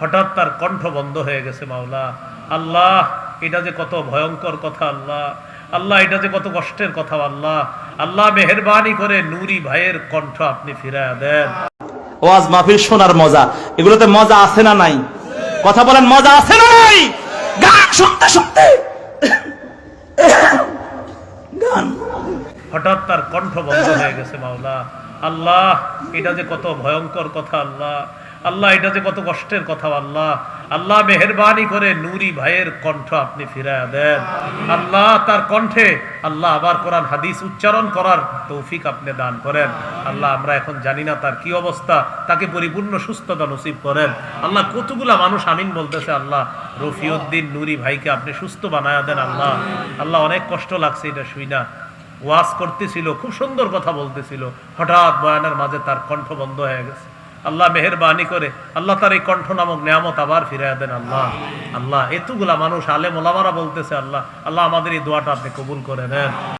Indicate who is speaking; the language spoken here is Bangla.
Speaker 1: হঠাৎ তার কণ্ঠ বন্ধ হয়ে গেছে মাওলা। আল্লাহ এটা যে কত ভয়ঙ্কর কথা আল্লাহ। আল্লাহ এটা যে কত কষ্টের কথা আল্লাহ। আল্লাহ মেহরবানি করে নুরি ভাইয়ের কণ্ঠ আপনি ফিরায় দেন।
Speaker 2: ওয়াজ মাহফিল শোনার মজা। এগুলোতে মজা আছে না নাই? কথা বলেন মজা আছে না নাই? গান শুনতে শুনতে। গান।
Speaker 1: হঠাৎ তার কণ্ঠ বন্ধ হয়ে গেছে মাওলা। আল্লাহ এটা যে কত ভয়ঙ্কর কথা আল্লাহ। আল্লাহ, এটা যে কত কষ্টের কথা, আল্লাহ। আল্লাহ মেহরবানি করে নুরি ভাইয়ের কণ্ঠ আপনি ফিরায় দেন। আল্লাহ তার কণ্ঠে আল্লাহ আবার কোরআন, হাদিস উচ্চারণ করার তৌফিক আপনি দান করেন। আল্লাহ, আমরা এখন জানি না তার কি অবস্থা, তাকে পরিপূর্ণ সুস্থতা নসিব করেন। আল্লাহ, কতগুলা মানুষ আমিন বলতেছে, আল্লাহ, রফিউদ্দিন নুরি ভাইকে আপনি সুস্থ বানায়া দেন, আল্লাহ। আল্লাহ, অনেক কষ্ট লাগছে, এটা শুই না। ওয়াজ করতেছিল, খুব সুন্দর কথা বলতেছিল। হঠাৎ বয়ানের মাঝে তার কণ্ঠ বন্ধ হয়ে গেছে। আল্লাহ মেহরবানি করে। আল্লাহ তার এই কণ্ঠ নামক নিয়ামত আবার ফিরে দেন আল্লাহ। আল্লাহ, এতগুলা মানুষ আলে মোলামারা বলতেছে আল্লাহ। আল্লাহ আমাদের এই দোয়াটা আপনি কবুল করে নেন।